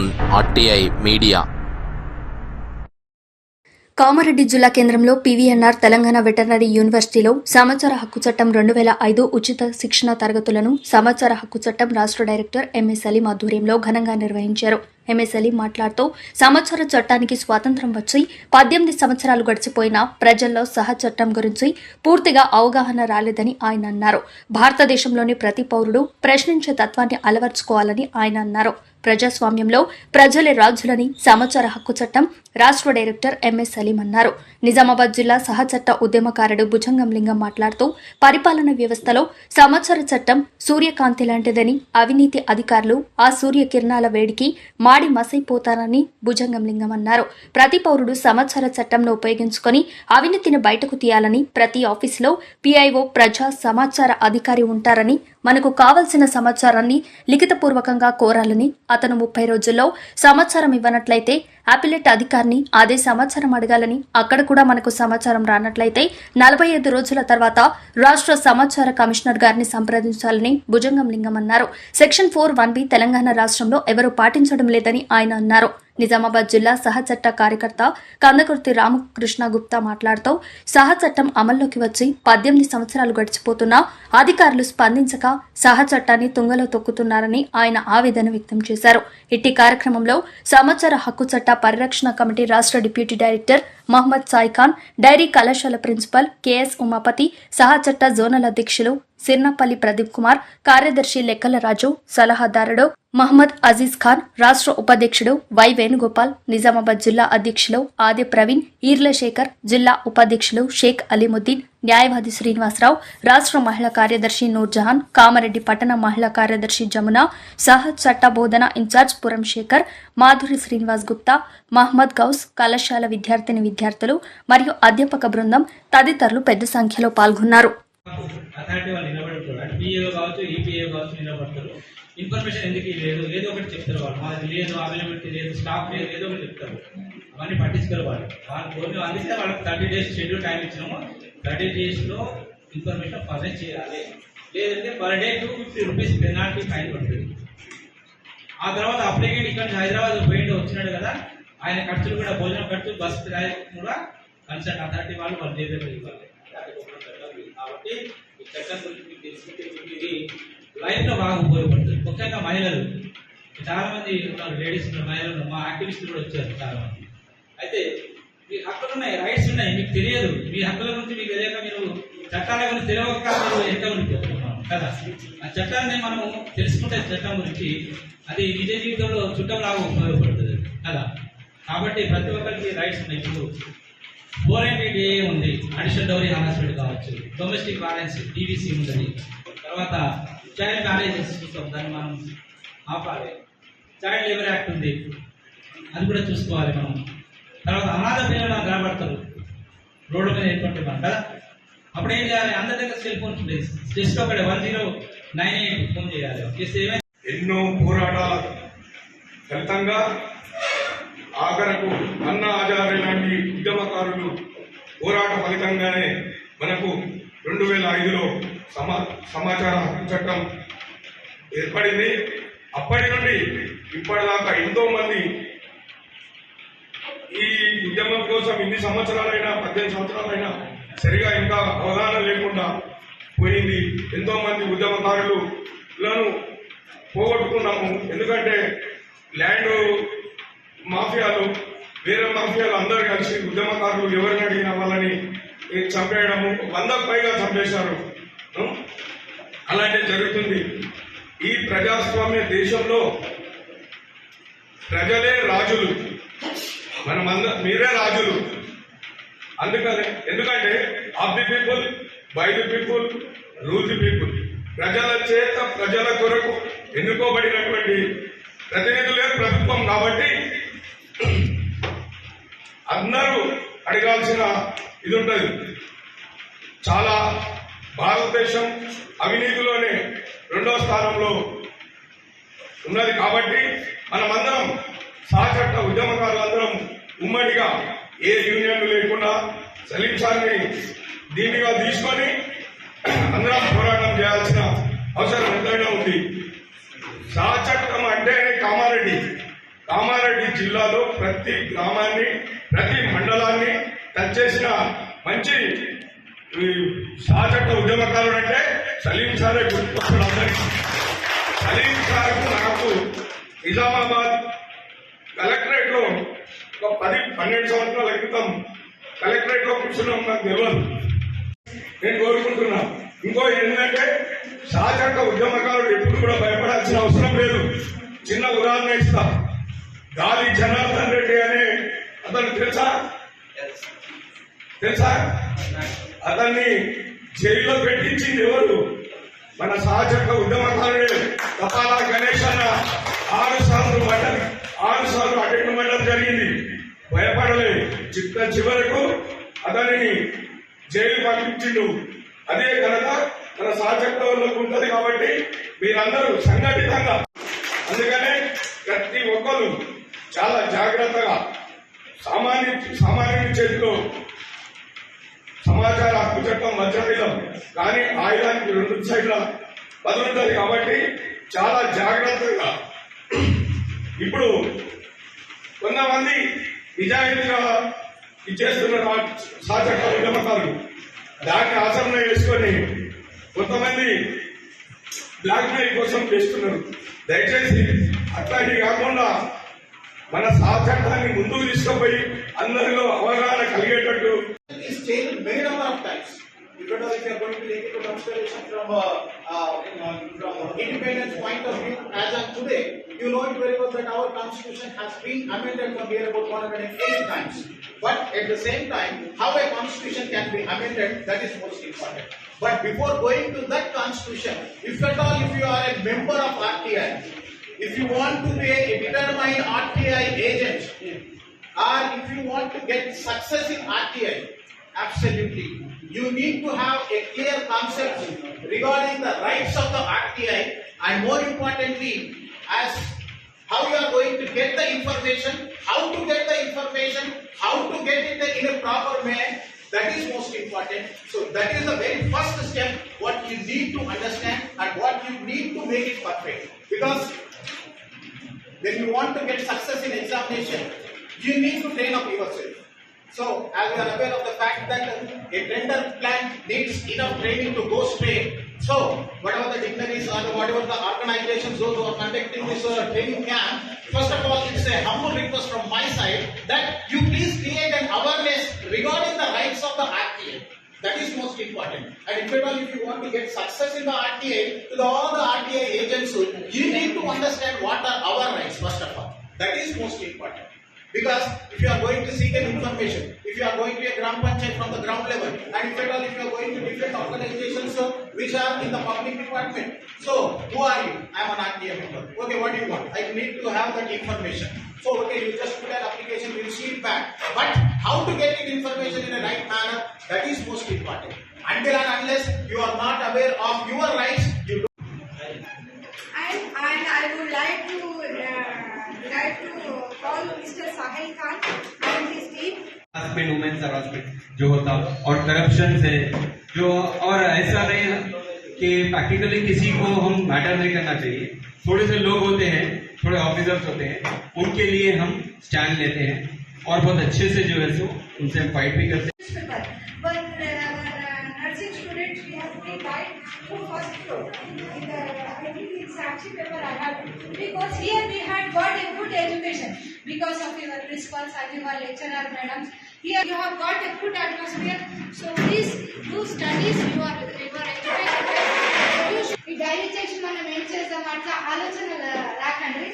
Zone RTI media. Kamareddy జిల్లా కేంద్రంలో PVNR Telangana veterinary యూనివర్సిటీలో సమాచార హక్కు చట్టం రెండు వేల ఐదు ఉచిత శిక్షణ తరగతులను సమాచార హక్కు చట్టం రాష్ట్ర డైరెక్టర్ ఎంఎస్ సలీం ఆధ్వర్యంలో ఘనంగా నిర్వహించారు. ఎంఎస్ అలీ మాట్లాడుతూ సమాచార చట్టానికి స్వాతంత్రం వచ్చి పద్దెనిమిది సంవత్సరాలు గడిచిపోయినా ప్రజల్లో సహ చట్టం గురించి పూర్తిగా అవగాహన రాలేదని ఆయన అన్నారు. భారతదేశంలోని ప్రతి పౌరుడు ప్రశ్నించే తత్వాన్ని అలవర్చుకోవాలని ఆయన అన్నారు. ప్రజాస్వామ్యంలో ప్రజలే రాజులని సమాచార హక్కు చట్టం రాష్ట్ర డైరెక్టర్ ఎంఎస్ సలీం అన్నారు. నిజామాబాద్ జిల్లా సహచట్ట ఉద్యమకారుడు భుజంగం లింగం మాట్లాడుతూ పరిపాలన వ్యవస్థలో సమాచార చట్టం సూర్యకాంతి లాంటిదని అవినీతి అధికారులు ఆ సూర్య కిరణాల వేడికి మా మసైపోతారని భుజంగం లింగం అన్నారు ప్రతి పౌరుడు సమాచార చట్టంను ఉపయోగించుకొని అవినీతిని బయటకు తీయాలని ప్రతి ఆఫీసులో పీఐఓ ప్రజా సమాచార అధికారి ఉంటారని మనకు కావలసిన సమాచారాన్ని లిఖితపూర్వకంగా కోరాలని అతను ముప్పై రోజుల్లో సమాచారం ఇవ్వనట్లయితే అపిలెట్ అధికారిని అదే సమాచారం అడగాలని అక్కడ కూడా మనకు సమాచారం రానట్లయితే నలభై ఐదు రోజుల తర్వాత రాష్ట్ర సమాచార కమిషనర్ గారిని సంప్రదించాలని భుజంగం లింగం అన్నారు section four one B Telangana రాష్ట్రంలో ఎవరూ పాటించడం లేదని ఆయన అన్నారు. నిజామాబాద్ జిల్లా సహచట్ట కార్యకర్త కందకుర్తి రామకృష్ణ గుప్తా మాట్లాడుతూ సహచట్టం అమల్లోకి వచ్చి పద్దెనిమిది సంవత్సరాలు గడిచిపోతున్నా అధికారులు స్పందించక సహచట్టాన్ని తుంగలో తొక్కుతున్నారని ఆయన ఆవేదన వ్యక్తం చేశారు. ఇట్టి కార్యక్రమంలో సమాచార హక్కు చట్ట పరిరక్షణ కమిటీ రాష్ట్ర deputy director Mohammed Saikhan dairy కళాశాల ప్రిన్సిపల్ కెఎస్ ఉమాపతి సహచట్ట జోనల్ అధ్యక్షులు సిర్నపల్లి ప్రదీప్ కుమార్ కార్యదర్శి లెక్కల రాజు సలహాదారుడు మహమ్మద్ అజీజ్ ఖాన్ రాష్ట్ర ఉపాధ్యక్షుడు వై వేణుగోపాల్ నిజామాబాద్ జిల్లా అధ్యక్షులు ఆది ప్రవీణ్ ఈర్ల శేఖర్ జిల్లా ఉపాధ్యక్షులు షేక్ అలీముద్దీన్ న్యాయవాది శ్రీనివాసరావు రాష్ట్ర మహిళా కార్యదర్శి నూర్జహాన్ కామారెడ్డి పట్టణ మహిళా కార్యదర్శి జమున సహజ్ చట్ట బోధన ఇన్ఛార్జ్ పురం శేఖర్ మాధురి శ్రీనివాస్ గుప్తా మహమ్మద్ గౌస్ కళాశాల విద్యార్థిని విద్యార్థులు మరియు అధ్యాపక బృందం తదితరులు పెద్ద సంఖ్యలో పాల్గొన్నారు. అథారిటీ వాళ్ళు నిలబడతారు అంటే పిఏఓ కావచ్చు ఈపీఏ కావచ్చు నిలబడతారు. ఇన్ఫర్మేషన్ ఎందుకు లేదు? ఏదో ఒకటి చెప్తారు వాళ్ళు. మాది లేదు అవైలబిలిటీ లేదు స్టాఫ్ లేదు ఏదో ఒకటి చెప్తారు. అవన్నీ పట్టించుకోరు వాళ్ళు. వాళ్ళు కొన్ని అందిస్తే వాళ్ళకి థర్టీ డేస్ షెడ్యూల్ టైం ఇచ్చినాము. థర్టీ డేస్లో ఇన్ఫర్మేషన్ ఫర్నిష్ చేయాలి. లేదంటే per day two fifty rupees penalty fine పడుతుంది. ఆ తర్వాత అప్లికేట్ ఇక్కడ నుంచి హైదరాబాద్ పోయిండు వచ్చినాడు కదా. ఆయన ఖర్చులు కూడా భోజనం ఖర్చు బస్ కూడా కన్సల్ట్ అథారిటీ వాళ్ళు వాళ్ళు చేయలేదు ఇవ్వాలి అది ఒక చట్టం ఇది. కాబట్టి ఈ చట్టం గురించి మీకు తెలుసుకుంటే మీకు ఇది బాగా ఉపయోగపడుతుంది. ముఖ్యంగా మహిళలు. చాలామంది ఉన్నారు లేడీస్ ఉన్నారు మహిళలు. మా యాక్టివిస్టులు కూడా వచ్చారు చాలామంది. అయితే మీ హక్కులు ఉన్నాయి రైట్స్ ఉన్నాయి మీకు తెలియదు. మీ హక్కుల గురించి మీకు తెలియక మీరు చట్టాల గురించి తెలియక మీరు ఎంత ఉండిపోతున్నాం కదా? ఆ చట్టాన్ని మనము తెలుసుకుంటే చట్టం గురించి అది నిజ జీవితంలో చుట్టంలాగా ఉపయోగపడుతుంది. కదా? కాబట్టి ప్రతి ఒక్కరికి రైట్స్ ఉన్నాయి. ఇప్పుడు ఫోర్ ఎయిటీ ఉంది. అడిషనల్ డౌరీ హారాస్మెంట్ కావచ్చు. డొమెస్టిక్ వైలెన్స్ డీవీసీ ఉంటుంది తర్వాత చైల్డ్ మ్యారేజెస్ చూస్తాం దాన్ని మనం ఆపాలి. చైల్డ్ లేబర్ యాక్ట్ ఉంది. అది కూడా చూసుకోవాలి మనం. తర్వాత అనాథ పిల్లలు కనబడతారు రోడ్డు మీద ఎటువంటి మనం కదా? అప్పుడు ఏం చేయాలి? అందరి దగ్గర సెల్ ఫోన్స్ ఉండేది. జస్ట్ ఒకటి one zero nine eight phone చేయాలి. ఎన్నో పోరాటాల ఫలితంగా ఆఖరకు అన్న ఆచార్య లాంటి ఉద్యమకారులు పోరాట ఫలితంగానే మనకు రెండు వేల ఐదులో సమా సమాచార హక్కు చట్టం ఏర్పడింది. అప్పటి నుండి ఇప్పటిదాకా ఎంతో మంది ఈ ఉద్యమం కోసం ఇన్ని సంవత్సరాలైనా పద్దెనిమిది సంవత్సరాలైనా సరిగా ఇంకా అవగాహన లేకుండా పోయింది. ఎంతో మంది ఉద్యమకారులను పోగొట్టుకున్నాము. ఎందుకంటే ల్యాండ్ మాఫియాలు వేరే మాఫియాలు అందరూ కలిసి ఉద్యమకారులు ఎవరిని అడిగిన వాళ్ళని చంపేయడము వందకు పైగా చంపేశారు. ఉం? అలాంటివి జరుగుతుంది. ఈ ప్రజాస్వామ్య దేశంలో ప్రజలే రాజులు. మనమంద మీరే రాజులు. అందుకని ఎందుకంటే of the people by the people rule the people. ప్రజల చేత ప్రజల కొరకు ఎన్నుకోబడినటువంటి ప్రతినిధులే ప్రభుత్వం కాబట్టి అందరూ అడగాల్సిన ఇది ఉంటుంది చాలా భారతదేశం అవినీతిలోనే రెండో స్థానంలో ఉన్నది కాబట్టి మనమందరం సహచట్ట ఉద్యమకారులందరం ఉమ్మడిగా ఏ యూనియన్లు లేకుండా సలీం సార్ని దీనిగా తీసుకొని అందరం పోరాటం చేయాల్సిన అవసరం ఎంతైనా ఉంది. సహచట్టం అంటేనే కామారెడ్డి. కామారెడ్డి జిల్లాలో ప్రతి గ్రామాన్ని ప్రతి మండలాన్ని టచ్ చేసిన మంచి సహచట్ట ఉద్యమకారుడు అంటే సలీం సారే గుర్తుకొస్తాడు అందరికీ. సలీం సార్కు నాకు నిజామాబాద్ కలెక్టరేట్లో ఒక పది పన్నెండు సంవత్సరాల క్రితం కలెక్టరేట్లో కూర్చున్నాం నాకు తెలియదు నేను కోరుకుంటున్నా. ఇంకో ఏంటంటే సహచట్ట ఉద్యమకారుడు మనల్ని జైల్లో పెట్టించింది ఎవరు? మన సహచర ఉద్యమకారుడే తపాలా గణేష్ అన్న. ఆరు సార్లు మండలి ఆరు సార్లు అటెండ్ మండలం జరిగింది. భయపడలేదు చిత్త చివరకు అతనిని జైలు పంపించిండు. అదే కనుక మన సహచరులకు ఉంటది కాబట్టి మీరందరూ సంఘటితంగా. అందుకనే ప్రతి ఒక్కరు చాలా జాగ్రత్తగా సామాన్య సామాన్యుడి చేతిలో సమాచార హక్కు చట్టం మధ్యలో కానీ ఆయుధానికి రెండు సైడ్ల బదులుంటది కాబట్టి చాలా జాగ్రత్తగా. ఇప్పుడు కొంతమంది నిజాయితీగా ఇచ్చేస్తున్న సాచట్ట ఉద్యమకారులు దాన్ని ఆచరణ చేసుకొని కొంతమంది బ్లాక్మెయిల్ కోసం చేస్తున్నారు. దయచేసి అట్లాంటివి కాకుండా మన సాచట్టాన్ని ముందుకు తీసుకుపోయి అందరిలో అవగాహన కలిగేటట్టు If are going to take into consideration from a, uh, from independence point of view, as of today, you know it very well that our constitution has been amended from here about 108 times. But at the same time, how a constitution can be amended, that is most important. But before going to that constitution, if at all if you are a member of RTI, if you want to be a determined RTI agent, or if you want to get success in RTI, absolutely. You need to have a clear concept regarding the rights of the RTI and more importantly, as how you are going to get the information, how to get the information, how to get it in a proper way, that is most important. So that is the very first step what you need to understand and what you need to make it perfect. Because when you want to get success in examination, you need to train up yourself. So, as you are aware of the fact that a tender plant needs enough training to go straight. So, whatever the dignitaries or whatever the organizations those who are conducting this uh, training camp, first of all, it's a humble request from my side that you please create an awareness regarding the rights of the RTA. That is most important. And if at all, if you want to get success in the RTA, with all the RTA agents, you need to understand what are our rights, first of all. That is most important. Because if you are going to seek an information, if you are going to a Gram Panchayat from the ground level, and if at all if you are going to different organizations which are in the public department, so who are you? I am an RTA member. Okay, what do you want? I need to have that information. So okay, you just put an application, we will see it back. But how to get it information in a right manner, that is most important. Until and unless you are not aware of your rights, you don't. And, and I would like to जो होता और corruption से जो और ऐसा नहीं कि practically किसी को हम मैटर नहीं करना चाहिए। थोड़े से लोग होते हैं थोड़े ऑफिसर्स होते हैं उनके लिए हम स्टैंड लेते हैं। और बहुत अच्छे से जो है सो उनसे फाइट भी करते हैं। Because of your principals and your lecturer madams. Here you have got a good atmosphere. So please do studies, you are, you are educated. ఈ డైరీ చేసి మనం ఏం చేద్దాం అట్లా ఆలోచన రాకండి